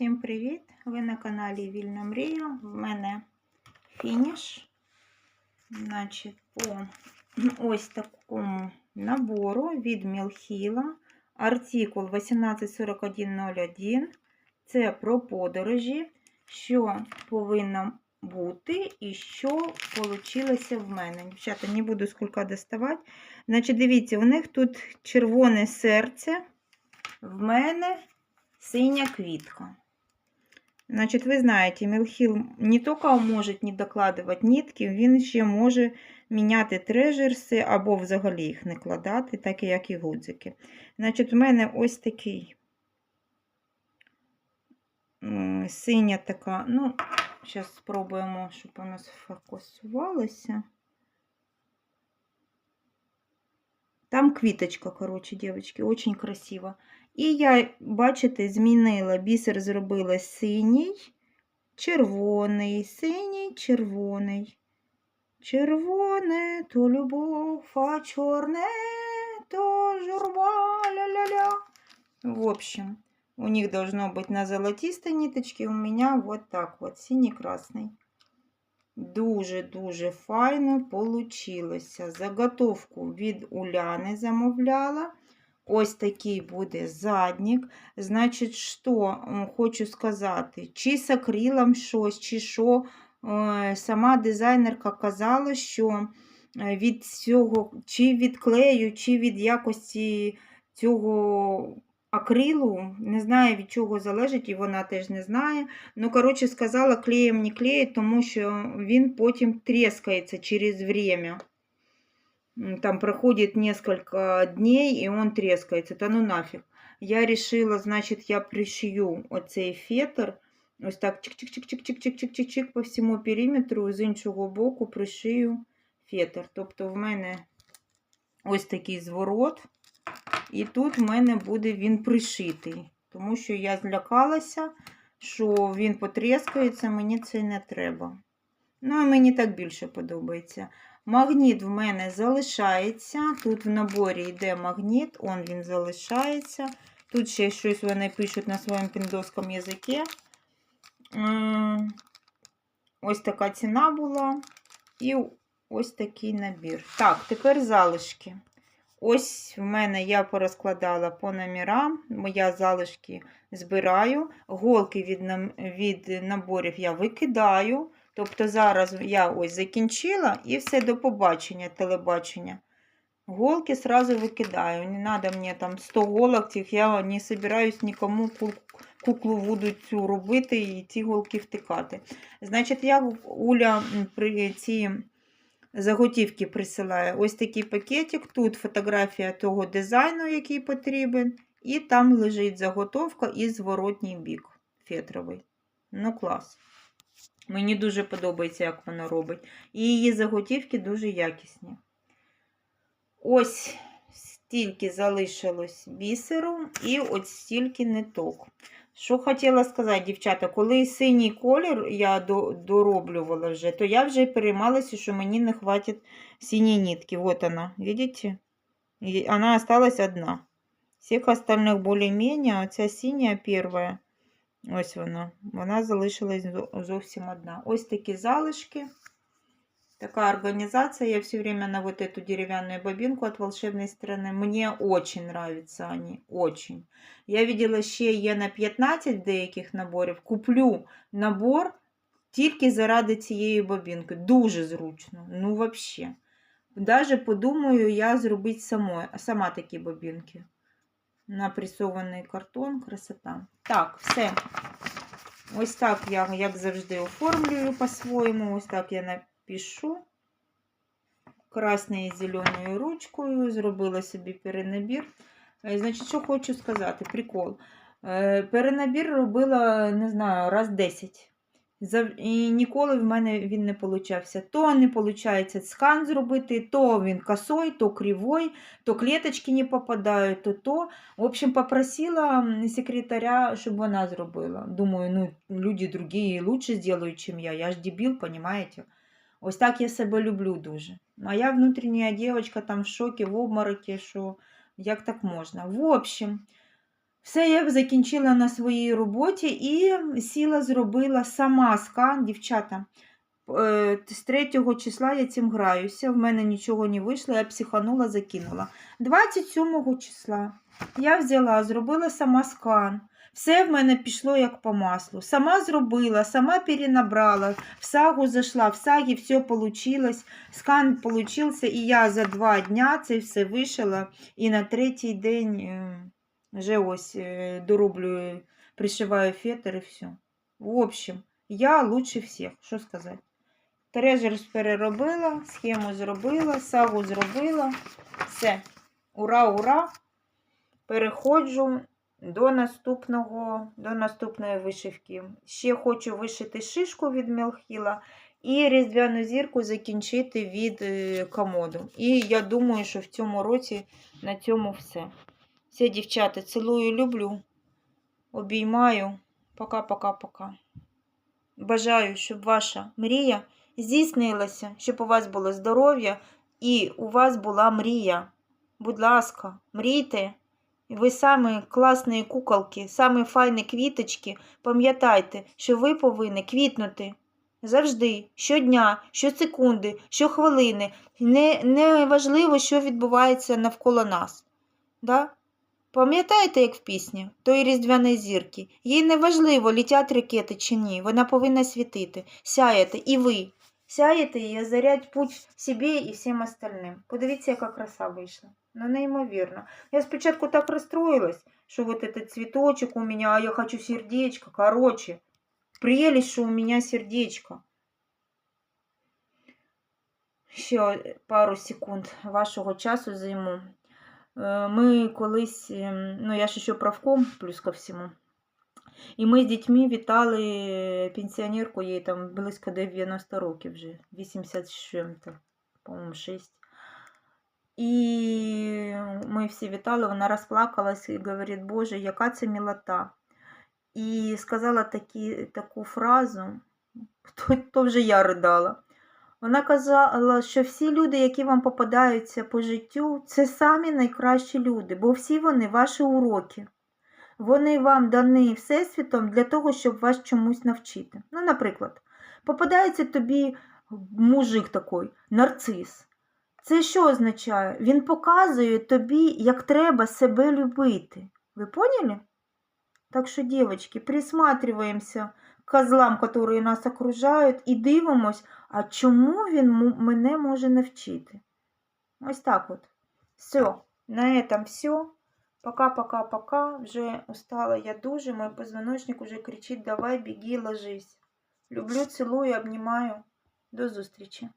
Всім привіт! Ви на каналі Вільна Мрія. В мене фініш. Значить, по ось такому набору від Мілхіла. Артикул 184101. Це про подорожі, що повинно бути і що вийшло в мене. Дівчата, не буду скільки доставати. Значить, дивіться, у них тут червоне серце. В мене синя квітка. Значить, ви знаєте, Мілхіл не тільки може не докладувати нитки, він ще може міняти трежерси або взагалі їх не кладати, так як і гудзики. Значить, в мене ось такий синя така, ну, зараз спробуємо, щоб у нас фокусувалося. Там квіточка, коротше, дівчатки, очень красиво. І я, бачите, змінила, бісер зробила синій, червоний, синій, червоний. Червоне то любов, а чорне то журба, ля-ля-ля. В общем, у них должно быть на золотистой ниточке, у меня вот так вот, синий-красный. Дуже-дуже файно получилося. Заготовку від Уляни замовляла. Ось такий буде заднік. Значить, що хочу сказати, чи з акрилом щось, чи що. Е, Сама дизайнерка казала, що е, від цього, чи від клею, чи від якості цього акрилу, не знаю від чого залежить, і вона теж не знає. Ну, коротше, сказала, клеєм не клеїть, тому що він потім трескається через время. Там проходит несколько дней, и он трескается. Та ну нафиг. Я решила, значит, я пришью оцей фетр. Ось так чик-чик-чик-чик-чик-чик-чик-чик по всьому периметру, з іншого боку пришию фетр. Тобто в мене ось такий зворот. І тут в мене буде він пришитий. Тому що я злякалася, що він потрескається, мені це не треба. Ну, і мені так більше подобається. Магніт в мене залишається. Тут в наборі йде магніт, он він залишається. Тут ще щось вони пишуть на своєму піндоскому язикі. Ось така ціна була. І ось такий набір. Так, тепер залишки. Ось в мене я порозкладала по номерам. Я залишки збираю. Голки від, від наборів я викидаю. Тобто зараз я ось закінчила і все до побачення, телебачення. Голки сразу викидаю. Не надо мені там 100 голок, цих я не собираюсь нікому куклу буду цю робити і ці голки втикати. Значить, я Уля при ці заготівки присилає ось такий пакетик. Тут фотографія того дизайну, який потрібен, і там лежить заготовка і зворотній бік фетровий. Ну, клас. Мені дуже подобається, як воно робить. І її заготівки дуже якісні. Ось стільки залишилось бісеру, і ось стільки ниток. Що хотіла сказати, дівчата, коли синій колір я дороблювала вже, то я вже переймалася, що мені не хватить синьої нитки. Вот она, видите? Вона осталась одна. Всіх остальних більш-менш, а ця синя перша. Ось вона. Вона залишилась зовсім одна. Ось такі залишки. Такая организация. Я все время на вот эту деревянную бобинку от волшебной страны. Мне очень нравятся они. Очень. Я видела ще є на 15 деяких наборів. Куплю набор тільки заради цієї бобінки. Дуже зручно. Ну, вообще. Даже подумаю я зробити сама такі бобінки. Напресований картон, красота. Так, все. Ось так я, як завжди, оформлюю по-своєму. Ось так я напишу. Красною і зеленою ручкою. Зробила собі перенабір. Е, Значить, що хочу сказати, прикол. Е, Перенабір робила, не знаю, раз 10. І ніколи в мене він не получався. То не виходить скан зробити, то він косой, то кривой, то клеточки не попадають, то то. В общем, попросила секретаря, щоб вона зробила. Думаю, ну, люди другі лучше зроблять, ніж я. Я ж дебіл, понимаете? Ось так я себе люблю дуже. Моя внутрішня дівчинка там в шокі, в обморокі, що як так можна. В общем, Все я закінчила на своїй роботі і сіла, зробила сама скан, дівчата. е, З 3 числа я цим граюся, в мене нічого не вийшло, я психанула, закинула. 27 числа я взяла, зробила сама скан. Все в мене пішло як по маслу. Сама зробила, сама перенабрала, в сагу зайшла, в сагі все вийшло, скан получився, і я за два дня це все вишила, і на третій день е, вже ось е, дороблю, пришиваю фетр і все. В общем, я лучше всіх, що сказати. Трежерс переробила, схему зробила, сагу зробила. Все. Ура, ура! Переходжу до наступного, до наступної вишивки. Ще хочу вишити шишку від Мелхіла і різдвяну зірку закінчити від е, комоду. І я думаю, що в цьому році на цьому все. Все, дівчата, цілую, люблю, обіймаю. Пока-пока-пока. Бажаю, щоб ваша мрія здійснилася, щоб у вас було здоров'я і у вас була мрія. Будь ласка, мрійте. Ви самі класні куколки, самі файні квіточки. Пам'ятайте, що ви повинні квітнути завжди, щодня, щосекунди, щохвилини. Не, не важливо, що відбувається навколо нас. Да? Пам'ятаєте, як в пісні тої різдвяної зірки? Їй не важливо, літять ракети чи ні. Вона повинна світити, сяяти і ви. Сяєте і озарять путь собі і всім остальним. Подивіться, яка краса вийшла. Ну, неймовірно. Я спочатку так розстроилась, що вот этот цветочек у меня, а я хочу сердечко. Короче, прелесть, що у меня сердечко. Ще пару секунд вашого часу займу. Е, Ми колись, ем, ну я ще правком, плюс ко всьому. І ми з дітьми вітали пенсіонерку, їй там близько 90 років вже, 80 з чим-то, по-моєму, 6. І ми всі вітали, вона розплакалась і говорить, Боже, яка це милота. І сказала такі, таку фразу, то, то вже я ридала. Вона казала, що всі люди, які вам попадаються по життю, це самі найкращі люди, бо всі вони ваші уроки. Вони вам дані Всесвітом для того, щоб вас чомусь навчити. Ну, наприклад, попадається тобі мужик такий, нарцис. Це що означає? Він показує тобі, як треба себе любити. Ви поняли? Так що, дівчатки, присматриваємося козлам, які нас окружають, і дивимось, а чому він мене може навчити. Ось так от. Все, на этом все. Пока-пока-пока. Вже устала я дуже. Мой позвоночник уже кричить: давай, беги, ложись. Люблю, цілую, обнімаю. До зустрічі.